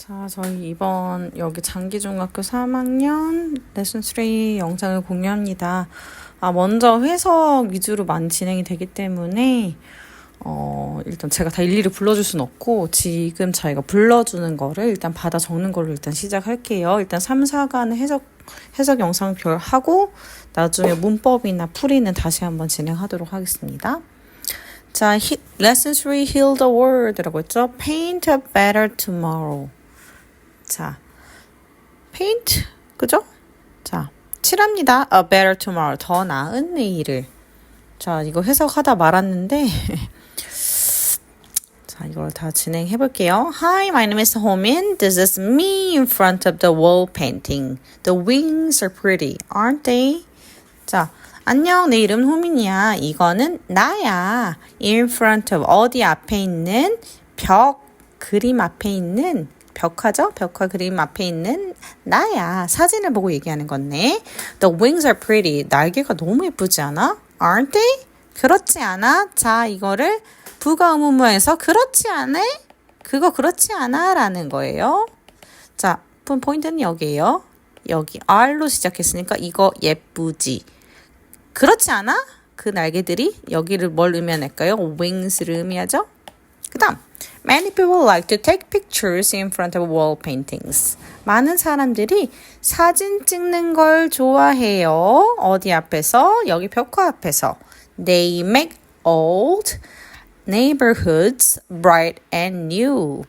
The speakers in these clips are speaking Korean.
자, 저희 이번 여기 장기중학교 3학년 레슨 3 영상을 공유합니다. 아, 먼저 회석 위주로 많이 진행이 되기 때문에 어, 일단 제가 다 일일이 불러줄 순 없고 지금 저희가 불러주는 거를 일단 받아 적는 걸로 일단 시작할게요. 일단 3, 4간의 해석 해석 영상 별 하고 나중에 문법이나 풀이는 다시 한번 진행하도록 하겠습니다. 자, 히, lesson 3 heal the world라고 했죠. paint a better tomorrow. 자, paint 그죠? 자, 칠합니다. a better tomorrow 더 나은 내일을. 자, 이거 해석하다 말았는데 자, 이걸 다 진행해 볼게요. Hi, my name is Homin. This is me in front of the wall painting. The wings are pretty, aren't they? 자, 안녕. 내 이름은 호민이야. 이거는 나야. In front of 어디 앞에 있는 벽 그림 앞에 있는 벽화죠? 벽화 그림 앞에 있는 나야. 사진을 보고 얘기하는 건데. The wings are pretty. 날개가 너무 예쁘지 않아? Aren't they? 그렇지 않아? 자, 이거를 부가 의문문에서 그렇지 않아? 그거 그렇지 않아? 라는 거예요. 자, 본 포인트는 여기에요. 여기 R로 시작했으니까 이거 예쁘지. 그렇지 않아? 그 날개들이 여기를 뭘 의미할까요? wings를 의미하죠? 그 다음 Many people like to take pictures in front of wall paintings. 많은 사람들이 사진 찍는 걸 좋아해요. 어디 앞에서? 여기 벽화 앞에서. They make old neighborhoods bright and new.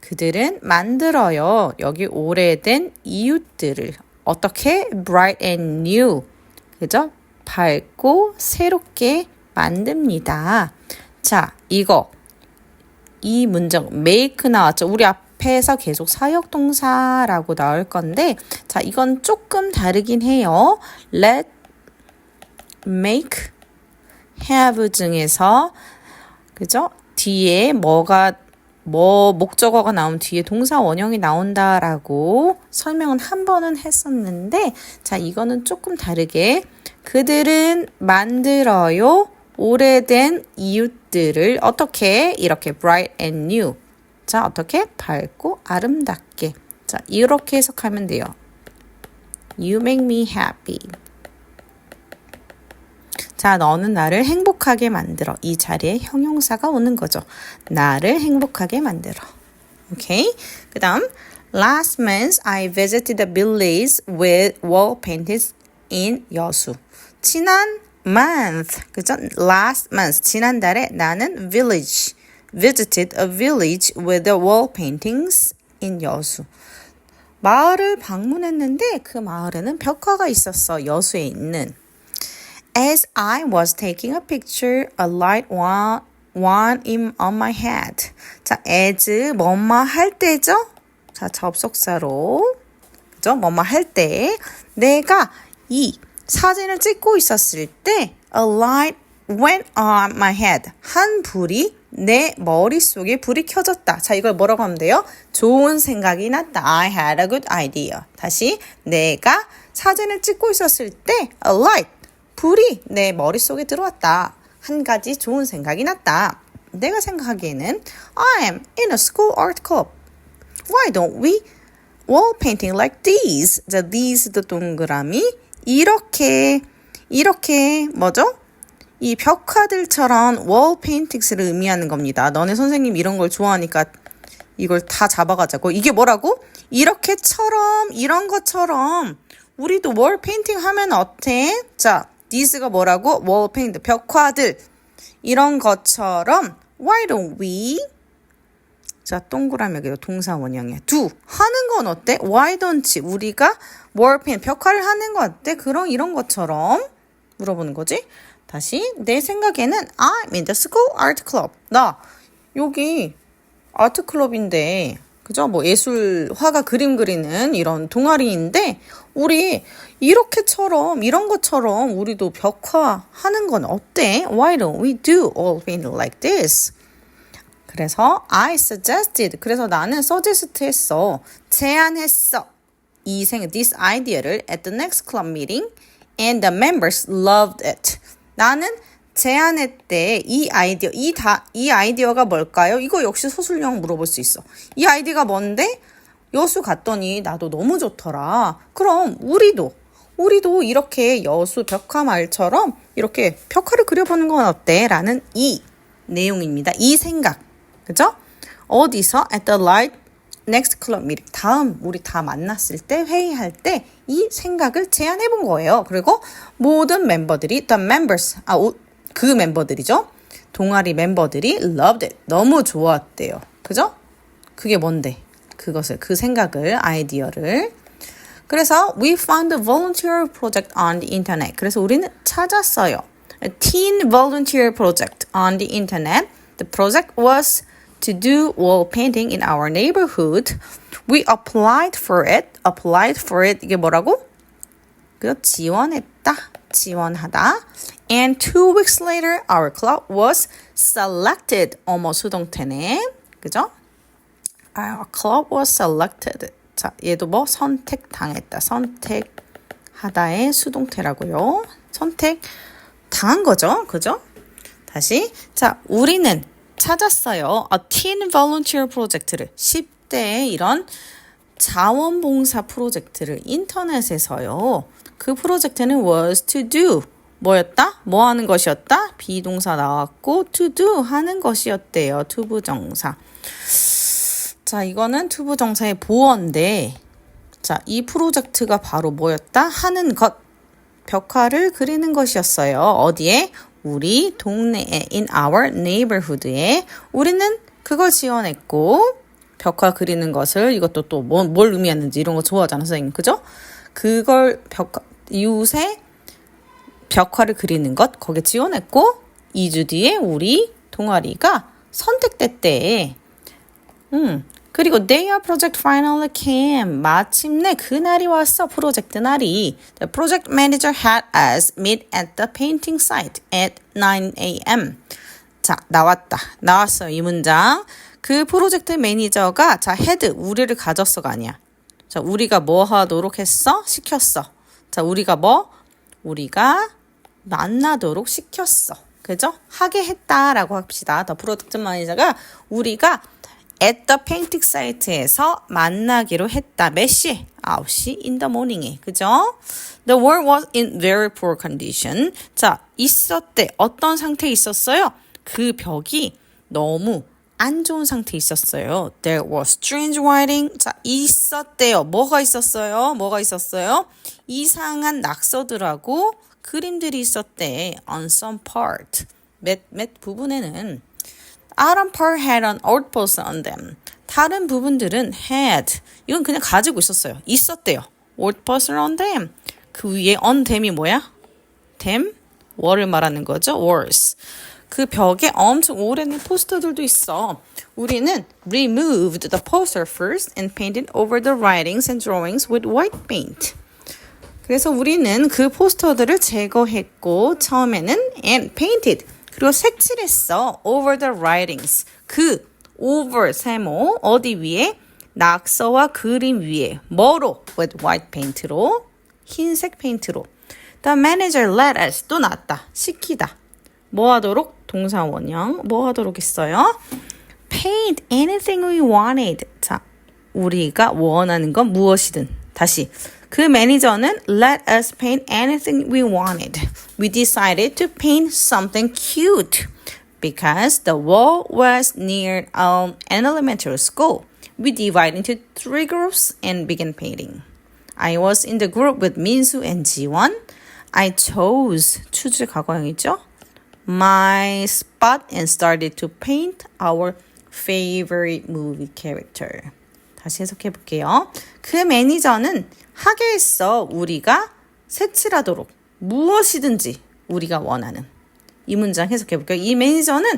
그들은 만들어요. 여기 오래된 이웃들을 어떻게 bright and new. 그죠? 밝고 새롭게 만듭니다. 자, 이거 이 문장 make 나왔죠. 우리 앞에서 계속 사역 동사라고 나올 건데 자, 이건 조금 다르긴 해요. let make have 중에서 그죠? 뒤에 뭐가 뭐 목적어가 나온 뒤에 동사 원형이 나온다라고 설명은 한 번은 했었는데 자 이거는 조금 다르게 그들은 만들어요 오래된 이웃들을 어떻게 이렇게 bright and new 자 어떻게 밝고 아름답게 자 이렇게 해석하면 돼요 You make me happy 자, 너는 나를 행복하게 만들어. 이 자리에 형용사가 오는 거죠. 나를 행복하게 만들어. 오케이? 그 다음, last month I visited the village with wall paintings in 여수. 지난 month, 그죠? last month, 지난달에 나는 village, visited a village with the wall paintings in 여수. 마을을 방문했는데 그 마을에는 벽화가 있었어. 여수에 있는. As I was taking a picture, a light one, one in on my head. 자, as 뭐뭐 할 때죠? 자, 접속사로 그죠? 뭐뭐 할 때 내가 이 사진을 찍고 있었을 때 a light went on my head. 한 불이 내 머릿속에 불이 켜졌다. 자, 이걸 뭐라고 하면 돼요? 좋은 생각이 났다. I had a good idea. 다시 내가 사진을 찍고 있었을 때 a light 불이 내 머릿속에 들어왔다. 한 가지 좋은 생각이 났다. 내가 생각하기에는 I am in a school art club. Why don't we wall painting like these? 자, these도 동그라미 이렇게 이렇게 뭐죠? 이 벽화들처럼 wall paintings를 의미하는 겁니다. 너네 선생님 이런 걸 좋아하니까 이걸 다 잡아가자고. 이게 뭐라고? 이렇게처럼 이런 것처럼 우리도 월 페인팅 하면 어때? 자, these가 뭐라고? wall paint 벽화들 이런 것처럼 why don't we 자 동그라미 여기도 동사 원형이야 do 하는 건 어때? why don't 우리가 paint 벽화를 하는 건 어때? 그런 이런 것처럼 물어보는 거지 다시 내 생각에는 I'm in the school art club 나 여기 아트 클럽인데 그죠? 뭐 예술 화가 그림 그리는 이런 동아리인데 우리 이렇게처럼 이런 것처럼 우리도 벽화 하는 건 어때? Why don't we do all things like this? 그래서 I suggested 그래서 나는 suggest 했어 제안했어 이 생 this idea를 at the next club meeting and the members loved it 나는 제안했대 이 아이디어 이 다 이 아이디어가 뭘까요? 이거 역시 소술형 물어볼 수 있어. 이 아이디어가 뭔데? 여수 갔더니 나도 너무 좋더라. 그럼 우리도 우리도 이렇게 여수 벽화말처럼 이렇게 벽화를 그려보는 건 어때? 라는 이 내용입니다. 이 생각. 그죠? 어디서? At the light next club meeting. 다음 우리 다 만났을 때 회의할 때 이 생각을 제안해 본 거예요. 그리고 모든 멤버들이 the members 아 그 멤버들이죠. 동아리 멤버들이 loved it. 너무 좋았대요. 그죠? 그게 뭔데? 그것을 그 생각을 아이디어를 그래서 we found a volunteer project on the internet. 그래서 우리는 찾았어요. A teen volunteer project on the internet. The project was to do wall painting in our neighborhood. We applied for it. applied for it. 이게 뭐라고? 그 지원했다. 지원하다. And two weeks later, our club was selected. 어머 수동태네. 그죠? Our club was selected. 자, 얘도 뭐 선택당했다. 선택하다의 수동태라고요. 선택 당한 거죠. 그죠? 다시. 자, 우리는 찾았어요. A teen volunteer 프로젝트를 10대의 이런 자원봉사 프로젝트를 인터넷에서요. 그 프로젝트는 was to do. 뭐였다? 뭐 하는 것이었다? 비동사 나왔고 to do 하는 것이었대요. 투부정사. 자, 이거는 투부정사의 보어인데 자, 이 프로젝트가 바로 뭐였다? 하는 것. 벽화를 그리는 것이었어요. 어디에? 우리 동네에 in our neighborhood에 우리는 그걸 지원했고 벽화 그리는 것을 이것도 또 뭘 의미하는지 이런 거 좋아하잖아 선생님 그죠? 그걸 벽화 이웃에 벽화를 그리는 것 거기에 지원했고 2주 뒤에 우리 동아리가 선택됐대. 음. 그리고 their project finally came. 마침내 그날이 왔어. 프로젝트 날이. The project manager had us meet at the painting site at 9 a.m. 자, 나왔다. 나왔어요. 이 문장. 그 프로젝트 매니저가 자, 헤드 우리를 가졌어가 아니야. 자, 우리가 뭐 하도록 했어? 시켰어. 자, 우리가 뭐? 우리가 만나도록 시켰어. 그죠? 하게 했다라고 합시다. 더 프로젝트 매니저가 우리가 at the painting site에서 만나기로 했다. 몇 시? 9시 in the morning에. 그죠? The wall was in very poor condition. 자, 있었대. 어떤 상태에 있었어요? 그 벽이 너무 안 좋은 상태에 있었어요. There was strange writing. 자, 있었대요. 뭐가 있었어요? 뭐가 있었어요? 이상한 낙서들하고 그림들이 있었대. On some part. 몇, 몇 부분에는 Other part had an old poster on them. 다른 부분들은 had. 이건 그냥 가지고 있었어요. 있었대요. old poster on them. 그 위에 on them이 뭐야? them? 월을 말하는 거죠. wars. 그 벽에 엄청 오래된 포스터들도 있어. 우리는 removed the poster first and painted over the writings and drawings with white paint. 그래서 우리는 그 포스터들을 제거했고 처음에는 and painted 그리고 색칠했어 over the writings 그 over 세모 어디 위에 낙서와 그림 위에 뭐로 with white paint로 흰색 페인트로 the manager let us 또 나왔다 시키다 뭐 하도록 동사 원형 뭐 하도록 했어요 paint anything we wanted 자 우리가 원하는 건 무엇이든 다시 그 매니저는 let us paint anything we wanted. We decided to paint something cute because the wall was near um, an elementary school. We divided into three groups and began painting. I was in the group with Minsu and Jiwon. I chose choose 과거형이죠. My spot and started to paint our favorite movie character. 다시 해석해 볼게요. 그 매니저는 하게 했어. 우리가 색칠하도록 무엇이든지 우리가 원하는 이 문장 해석해 볼게요. 이 매니저는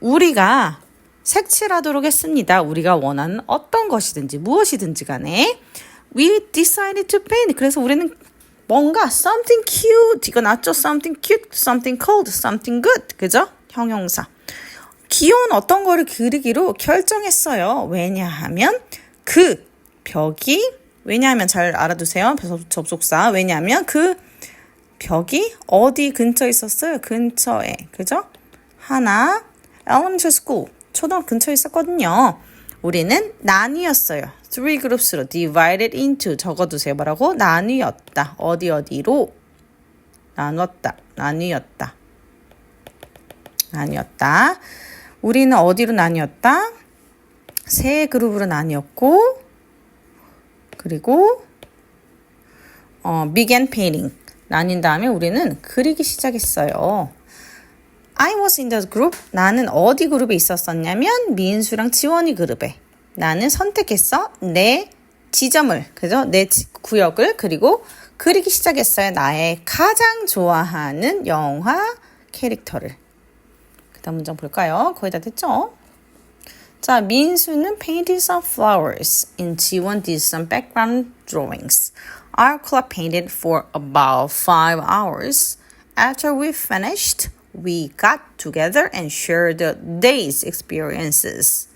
우리가 색칠하도록 했습니다. 우리가 원하는 어떤 것이든지 무엇이든지 간에 we decided to paint. 그래서 우리는 뭔가 something cute 이거 낫죠? something cute, something cold, something good. 그죠? 형용사. 귀여운 어떤 거를 그리기로 결정했어요. 왜냐하면 그 벽이 왜냐하면 잘 알아두세요. 접속사. 왜냐하면 그 벽이 어디 근처에 있었어요? 근처에. 그죠? 하나 elementary school 초등 근처에 있었거든요. 우리는 나뉘었어요. three groups로 divided into 적어두세요. 뭐라고? 나뉘었다. 어디 어디로? 나눴다. 나뉘었다. 나뉘었다. 우리는 어디로 나뉘었다? 세 그룹으로 나뉘었고 그리고 어, began painting 나뉜 다음에 우리는 그리기 시작했어요. I was in the group. 나는 어디 그룹에 있었었냐면 민수랑 지원이 그룹에. 나는 선택했어 내 지점을 그죠? 내 지- 구역을 그리고 그리기 시작했어요. 나의 가장 좋아하는 영화 캐릭터를. 그 다음 문장 볼까요? 거의 다 됐죠? 자, 민수는 painted some flowers and 지원 did some background drawings. Our club painted for about five hours. After we finished, we got together and shared the day's experiences.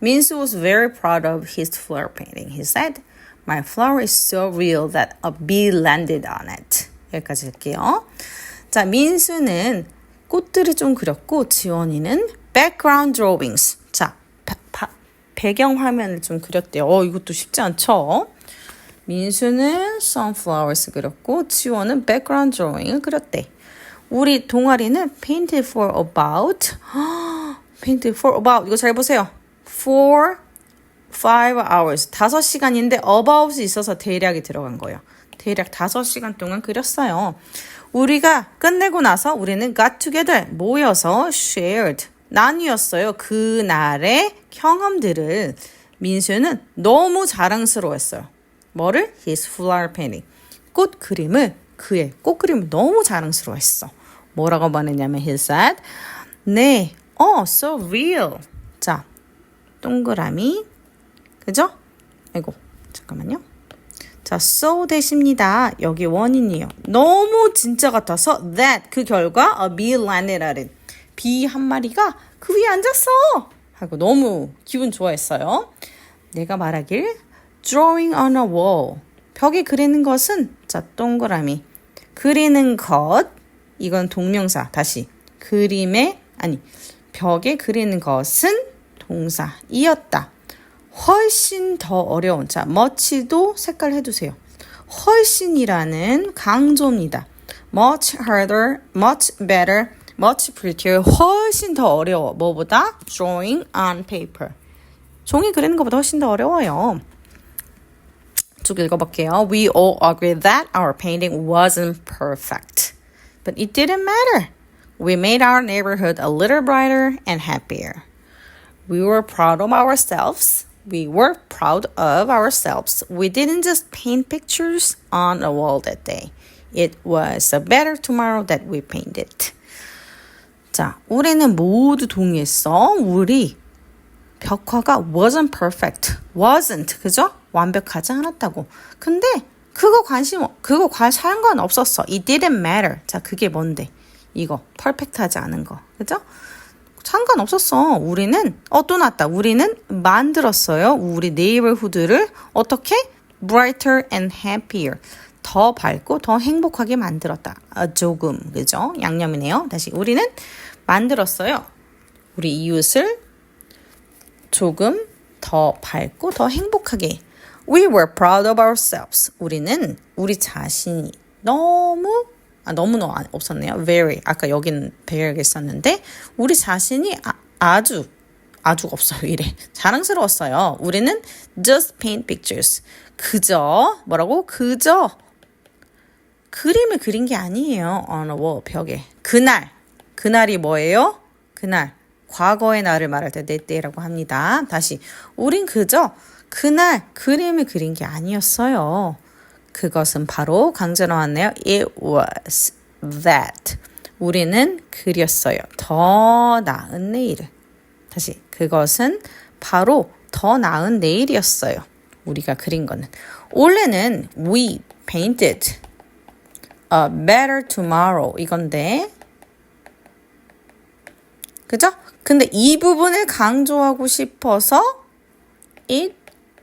Minsu was very proud of his flower painting. He said, My flower is so real that a bee landed on it. 여기까지 할게요. 자, 민수는 꽃들을 좀 그렸고, 지원이는 background drawings. 배경 화면을 좀 그렸대요. 어, 이것도 쉽지 않죠? 민수는 sunflowers 그렸고, 지원은 background drawing을 그렸대. 우리 동아리는 painted for about, painted for about, 이거 잘 보세요. for five hours. 다섯 시간인데 about이 있어서 대략이 들어간 거예요. 대략 다섯 시간 동안 그렸어요. 우리가 끝내고 나서 우리는 got together 모여서 shared 나뉘었어요. 그날의 경험들을 민수는 너무 자랑스러웠어요. 뭐를? His flower painting. 꽃 그림을 그의 꽃 그림을 너무 자랑스러워했어. 뭐라고 말했냐면 he said, 네, 어, so real. 자, 동그라미, 그죠? 아이고, 잠깐만요. 자, so 대십니다. 여기 원인이에요. 너무 진짜 같아서 that 그 결과 a bee landed at it. 비 한 마리가 그 위에 앉았어. 하고 너무 기분 좋아했어요. 내가 말하길 drawing on a wall. 벽에 그리는 것은 자, 동그라미. 그리는 것 이건 동명사. 다시 그림에 아니 벽에 그리는 것은 동사이었다. 훨씬 더 어려운 자 much도 색깔 해두세요. 훨씬이라는 강조입니다. much harder, much better, much prettier 훨씬 더 어려워. 뭐보다 drawing on paper. 종이 그리는 것보다 훨씬 더 어려워요. 쭉 읽어볼게요. We all agree that our painting wasn't perfect. But it didn't matter. We made our neighborhood a little brighter and happier. We were proud of ourselves. We were proud of ourselves. We didn't just paint pictures on a wall that day. It was a better tomorrow that we painted. 자, 우리는 모두 동의했어. 우리 벽화가 wasn't perfect. wasn't. 그죠? 완벽하지 않았다고. 근데 그거 관심, 그거 관, 상관 없었어. It didn't matter. 자, 그게 뭔데? 이거. 퍼펙트하지 않은 거. 그죠? 상관 없었어. 우리는, 어, 또 났다. 우리는 만들었어요. 우리 네이버후드를 어떻게? brighter and happier. 더 밝고 더 행복하게 만들었다. 아, 조금, 그죠? 양념이네요. 다시. 우리는 만들었어요. 우리 이웃을 조금 더 밝고 더 행복하게. We were proud of ourselves. 우리는 우리 자신이 너무 아 너무는 아- 없었네요. Very 아까 여기는 very가 있었는데 우리 자신이 아, 아주 아주가 없어요. 이래 자랑스러웠어요. 우리는 just paint pictures. 그저 뭐라고? 그저 그림을 그린 게 아니에요. on a wall 벽에 그날 그날이 뭐예요? 그날 과거의 날을 말할 때 내때라고 합니다. 다시 우린 그저 그날 그림을 그린 게 아니었어요. 그것은 바로 강조 나왔네요. It was that. 우리는 그렸어요. 더 나은 내일을. 다시 그것은 바로 더 나은 내일이었어요. 우리가 그린 거는. 원래는 we painted a better tomorrow 이건데 그죠? 근데 이 부분을 강조하고 싶어서 it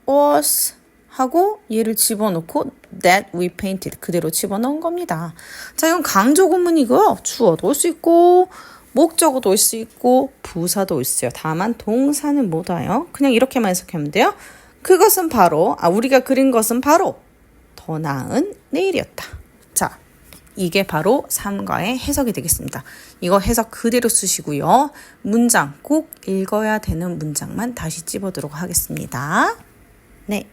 was 하고 얘를 집어넣고 that we painted 그대로 집어넣은 겁니다. 자, 이건 강조 구문이고요. 주어도 올 수 있고 목적어도 올 수 있고 부사도 있어요. 다만 동사는 못 와요. 그냥 이렇게만 해석하면 돼요. 그것은 바로 아 우리가 그린 것은 바로 더 나은 내일이었다. 자, 이게 바로 3과의 해석이 되겠습니다. 이거 해석 그대로 쓰시고요. 문장 꼭 읽어야 되는 문장만 다시 찝어두도록 하겠습니다. 네,